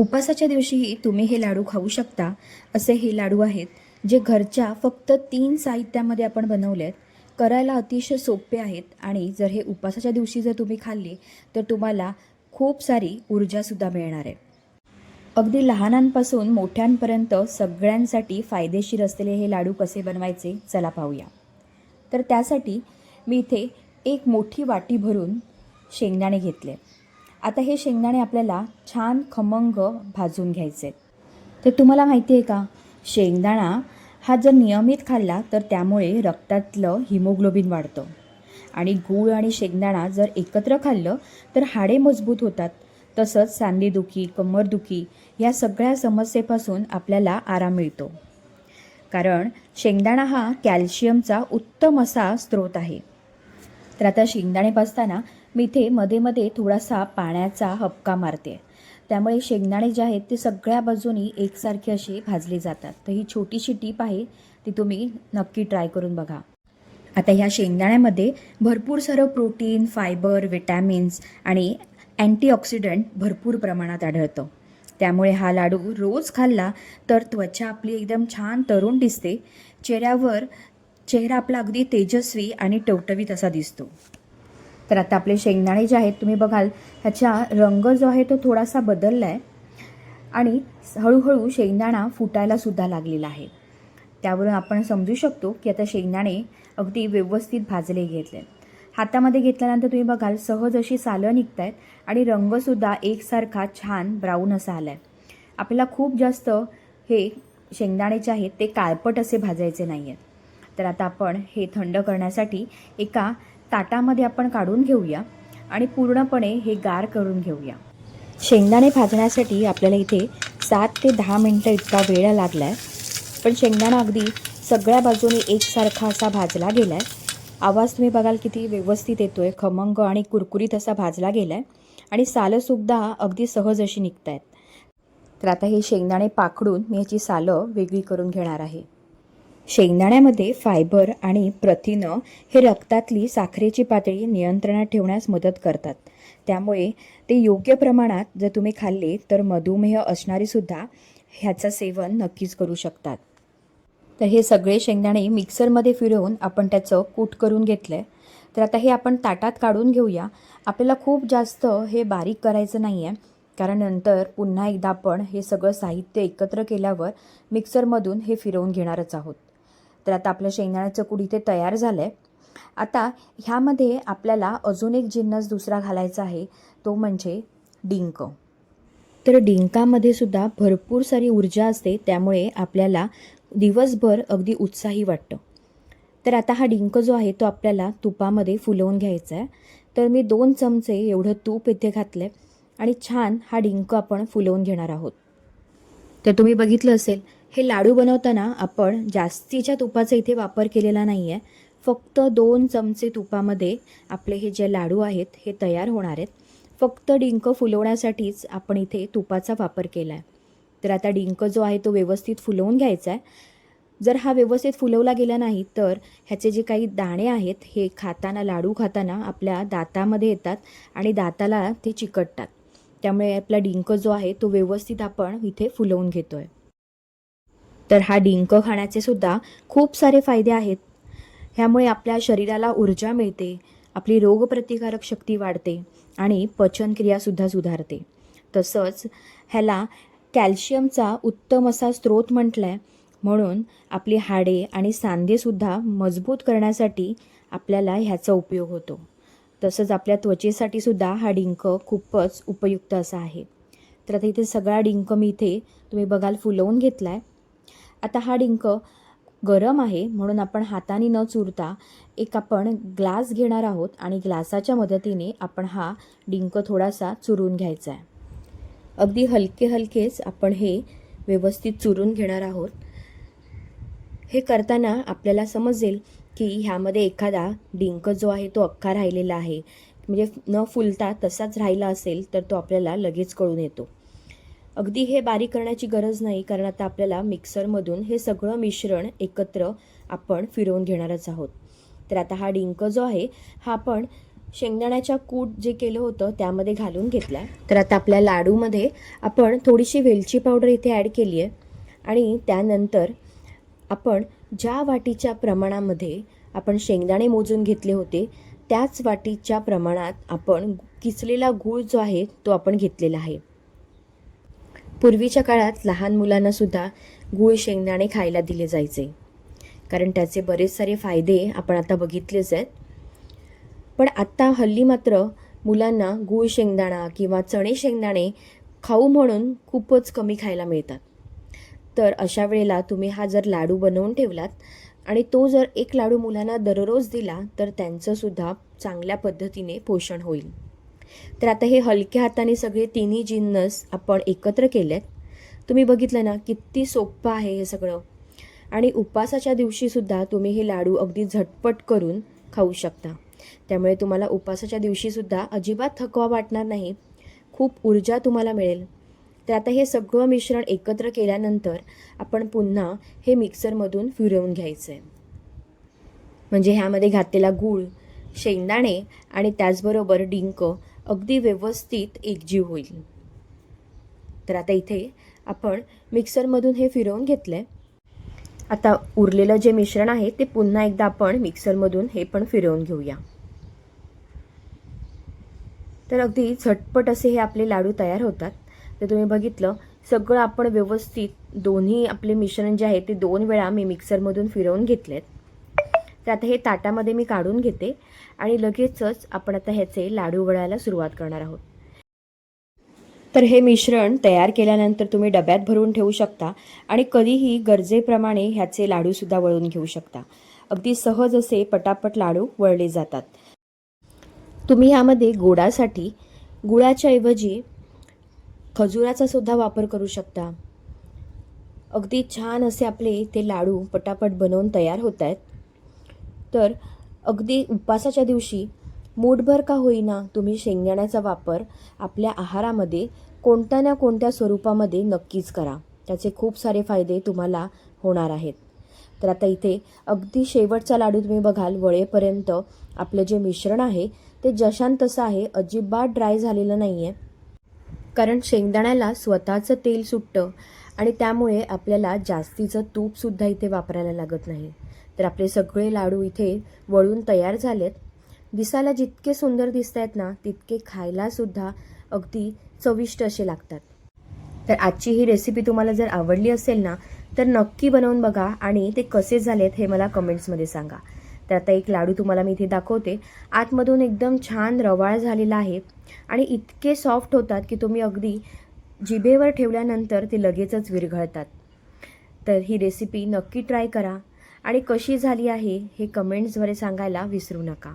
उपासाच्या दिवशीही तुम्ही हे लाडू खाऊ शकता असे हे लाडू आहेत जे घरच्या फक्त तीन साहित्यामध्ये आपण बनवले आहेत करायला अतिशय सोपे आहेत आणि जर हे उपासाच्या दिवशी जर तुम्ही खाल्ले तर तुम्हाला खूप सारी ऊर्जासुद्धा मिळणार आहे. अगदी लहानांपासून मोठ्यांपर्यंत सगळ्यांसाठी फायदेशीर असलेले हे लाडू कसे बनवायचे चला पाहूया. तर त्यासाठी मी इथे एक मोठी वाटी भरून शेंगदाणे घेतले. आता हे शेंगदाणे आपल्याला छान खमंग भाजून घ्यायचे तर तुम्हाला माहिती आहे का शेंगदाणा हा जर नियमित खाल्ला तर त्यामुळे रक्तातलं हिमोग्लोबिन वाढतं. आणि गूळ आणि शेंगदाणा जर एकत्र खाल्लं तर हाडे मजबूत होतात. तसंच सांधेदुखी कमरदुखी या सगळ्या समस्येपासून आपल्याला आराम मिळतो. कारण शेंगदाणा हा कॅल्शियमचा उत्तम असा स्रोत आहे. तर आता शेंगदाणे भाजताना मी इथे मध्ये मध्ये थोडासा पाण्याचा हपका मारते. त्यामुळे शेंगदाणे जे आहेत ते सगळ्या बाजूनी एकसारखे असे भाजले जातात. तर ही छोटीशी टीप आहे ती तुम्ही नक्की ट्राय करून बघा. आता ह्या शेंगदाण्यामध्ये भरपूर सारं प्रोटीन फायबर विटॅमिन्स आणि अँटीऑक्सिडंट भरपूर प्रमाणात आढळतं. त्यामुळे हा लाडू रोज खाल्ला तर त्वचा आपली एकदम छान तरुण दिसते. चेहऱ्यावर चेहरा आपला अगदी तेजस्वी आणि टवटवीत असा दिसतो. तर आता आपले शेंगदाणे जे आहेत तुम्ही बघाल ह्याचा रंग जो आहे तो थोडासा बदलला आहे आणि हळूहळू शेंगदाणा फुटायला सुद्धा लागलेला आहे. त्यावरून आपण समजू शकतो की आता शेंगदाणे अगदी व्यवस्थित भाजले घेतले. हातामध्ये घेतल्यानंतर तुम्ही बघाल सहज अशी सालं निघत आहेत आणि रंगसुद्धा एकसारखा छान ब्राऊन असा आला आहे आपल्याला खूप जास्त हे शेंगदाणे जे आहेत ते काळपट असे भाजायचे नाही आहेत तर आता आपण हे थंड करण्यासाठी एका ताटामध्ये आपण काढून घेऊया आणि पूर्णपणे हे गार करून घेऊया. शेंगदाणे भाजण्यासाठी आपल्याला इथे सात ते दहा मिनटं इतका वेळ लागला आहे पण शेंगदाणा अगदी सगळ्या बाजूने एकसारखा असा भाजला गेला आहे आवाज तुम्ही बघाल किती व्यवस्थित येतो आहे खमंग आणि कुरकुरीत असा भाजला गेला आहे आणि सालंसुद्धा अगदी सहज अशी निघत आहेत तर आता हे शेंगदाणे पाखडून मी याची सालं वेगळी करून घेणार आहे. शेंगदाण्यामध्ये फायबर आणि प्रथिनं हे रक्तातली साखरेची पातळी नियंत्रणात ठेवण्यास मदत करतात. त्यामुळे ते योग्य प्रमाणात जर तुम्ही खाल्ले तर मधुमेह असणारीसुद्धा ह्याचं सेवन नक्कीच करू शकतात. तर हे सगळे शेंगदाणे मिक्सरमध्ये फिरवून आपण त्याचं कूट करून घेतलं आहे तर आता हे आपण ताटात काढून घेऊया. आपल्याला खूप जास्त हे बारीक करायचं नाही आहे कारण नंतर पुन्हा एकदा आपण हे सगळं साहित्य एकत्र केल्यावर मिक्सरमधून हे फिरवून घेणारच आहोत. तर आता आपलं शेंगदाण्याचं कूड इथे तयार झालं आहे आता ह्यामध्ये आपल्याला अजून एक जिन्नस दुसरा घालायचा आहे तो म्हणजे डिंक. तर डिंकामध्ये सुद्धा भरपूर सारी ऊर्जा असते त्यामुळे आपल्याला दिवसभर अगदी उत्साही वाटतं. तर आता हा डिंक जो आहे तो आपल्याला तुपामध्ये फुलवून घ्यायचा आहे तर मी दोन चमचे एवढं तूप इथे घातलं आहे आणि छान हा डिंक आपण फुलवून घेणार आहोत. तर तुम्ही बघितलं असेल हे लाडू बनवताना आपण जास्तीच्या तुपाचा इथे वापर केलेला नाही आहे फक्त दोन चमचे तुपामध्ये आपले हे जे लाडू आहेत हे तयार होणार आहेत. फक्त डिंक फुलवण्यासाठीच आपण इथे तुपाचा वापर केला आहे तर आता डिंक जो आहे तो व्यवस्थित फुलवून घ्यायचा आहे जर हा व्यवस्थित फुलवला गेला नाही तर ह्याचे जे काही दाणे आहेत हे खाताना लाडू खाताना आपल्या दातामध्ये येतात आणि दाताला ते चिकटतात. त्यामुळे आपला डिंक जो आहे तो व्यवस्थित आपण इथे फुलवून घेतो आहे तर हा डिंक खाण्याचे सुद्धा खूप सारे फायदे आहेत. ह्यामुळे आपल्या शरीराला ऊर्जा मिळते आपली रोगप्रतिकारक शक्ती वाढते आणि पचनक्रियासुद्धा सुधारते. तसंच ह्याला कॅल्शियमचा उत्तम असा स्रोत म्हटला आहे म्हणून आपली हाडे आणि सांधेसुद्धा मजबूत करण्यासाठी आपल्याला ह्याचा उपयोग होतो. तसंच आपल्या त्वचेसाठी सुद्धा हा डिंक खूपच उपयुक्त असा आहे. तर आता इथे सगळा डिंक मी इथे तुम्ही बघाल फुलवून घेतला आहे आता हा डिंक गरम आहे म्हणून आपण हाताने न चुरता एक आपण ग्लास घेणार आहोत आणि ग्लासाच्या मदतीने आपण हा डिंक थोडासा चुरून घ्यायचा आहे. अगदी हलके हलकेच आपण हे व्यवस्थित चुरून घेणार आहोत. हे करताना आपल्याला समजेल की ह्यामध्ये एखादा डिंक जो आहे तो अख्खा राहिलेला आहे. म्हणजे न फुलता तसाच राहिला असेल तर तो आपल्याला लगेच कळून येतो. अगदी हे बारीक करण्याची गरज नाही कारण आता आपल्याला मिक्सरमधून हे सगळं मिश्रण एकत्र आपण फिरवून घेणारच आहोत. तर आता हा डिंक जो आहे हा आपण शेंगदाण्याच्या कूट जे केलं होतं त्यामध्ये घालून घेतला तर आता आपल्या लाडूमध्ये आपण थोडीशी वेलची पावडर इथे ॲड केली आहे. आणि त्यानंतर आपण ज्या वाटीच्या प्रमाणामध्ये आपण शेंगदाणे मोजून घेतले होते त्याच वाटीच्या प्रमाणात आपण किसलेला गूळ जो आहे तो आपण घेतलेला आहे. पूर्वीच्या काळात लहान मुलांना सुद्धा गूळ शेंगदाणे खायला दिले जायचे. कारण त्याचे बरेच सारे फायदे आपण आता बघितलेच आहेत. पण आत्ता हल्ली मात्र मुलांना गूळ शेंगदाणा किंवा चणे शेंगदाणे खाऊ म्हणून खूपच कमी खायला मिळतात. तर अशा वेळेला तुम्ही हा जर लाडू बनवून ठेवलात आणि तो जर एक लाडू मुलांना दररोज दिला तर त्यांचंसुद्धा चांगल्या पद्धतीने पोषण होईल. तर आता हे हलक्या हाताने सगळे तिन्ही जिन्नस आपण एकत्र केलेत. तुम्ही बघितलं ना किती सोपं आहे हे सगळं. आणि उपवासाच्या दिवशीसुद्धा तुम्ही हे लाडू अगदी झटपट करून खाऊ शकता. त्यामुळे तुम्हाला उपवासाच्या दिवशीसुद्धा अजिबात थकवा वाटणार नाही. खूप ऊर्जा तुम्हाला मिळेल. तर आता हे सगळं मिश्रण एकत्र केल्यानंतर आपण पुन्हा हे मिक्सरमधून फिरवून घ्यायचं आहे म्हणजे ह्यामध्ये घातलेला गूळ शेंगदाणे आणि त्याचबरोबर डिंक अगदी व्यवस्थित एकजीव होईल. तर आता इथे आपण मिक्सरमधून हे फिरवून घेतलं. आहे आता उरलेलं जे मिश्रण आहे ते पुन्हा एकदा आपण मिक्सरमधून हे पण फिरवून घेऊया. तर अगदी झटपट असे हे आपले लाडू तयार होतात. तर तुम्ही बघितलं सगळं आपण व्यवस्थित दोन्ही आपले मिश्रण जे आहे ते दोन वेळा मी मिक्सरमधून फिरवून घेतलेत. तर आता हे ताटामध्ये मी काढून घेते. आणि लगेचच आपण आता ह्याचे लाडू वळायला सुरुवात करणार आहोत. तर हे मिश्रण तयार केल्यानंतर तुम्ही डब्यात भरून ठेवू शकता आणि कधीही गरजेप्रमाणे ह्याचे लाडूसुद्धा वळून घेऊ शकता. अगदी सहज असे पटापट लाडू वळले जातात. तुम्ही ह्यामध्ये गोडासाठी गुळाच्या ऐवजी खजुराचा सुद्धा वापर करू शकता. अगदी छान असे आपले ते लाडू पटापट बनवून तयार होत आहेत. तर अगदी उपवासाच्या दिवशी मूठभर का होईना तुम्ही शेंगदाण्याचा वापर आपल्या आहारामध्ये कोणत्या ना कोणत्या स्वरूपामध्ये नक्कीच करा. त्याचे खूप सारे फायदे तुम्हाला होणार आहेत. तर आता इथे अगदी शेवटचा लाडू तुम्ही बघाल. वळेपर्यंत आपलं जे मिश्रण आहे ते जशान तसं आहे. अजिबात ड्राय झालेलं नाही आहे कारण शेंगदाण्याला स्वतःचं तेल सुटतं आणि त्यामुळे आपल्याला जास्तीचं तूपसुद्धा इथे वापरायला लागत नाही. तर आपले सगळे लाडू इथे वळून तयार झालेत. दिसायला जितके सुंदर दिसत आहेत ना तितके खायलासुद्धा अगदी चविष्ट असे लागतात. तर आजची ही रेसिपी तुम्हाला जर आवडली असेल ना तर नक्की बनवून बघा आणि ते कसे झालेत हे मला कमेंट्समध्ये सांगा. तर आता एक लाडू तुम्हाला मी इथे दाखवते. आतमधून एकदम छान रवाळ झालेला आहे आणि इतके सॉफ्ट होतात की तुम्ही अगदी जिभेवर ठेवल्यानंतर ते लगेचच विरघळतात. तर ही रेसिपी नक्की ट्राय करा. आणि कशी झाली आहे हे कमेंट्सद्वारे सांगायला विसरू नका.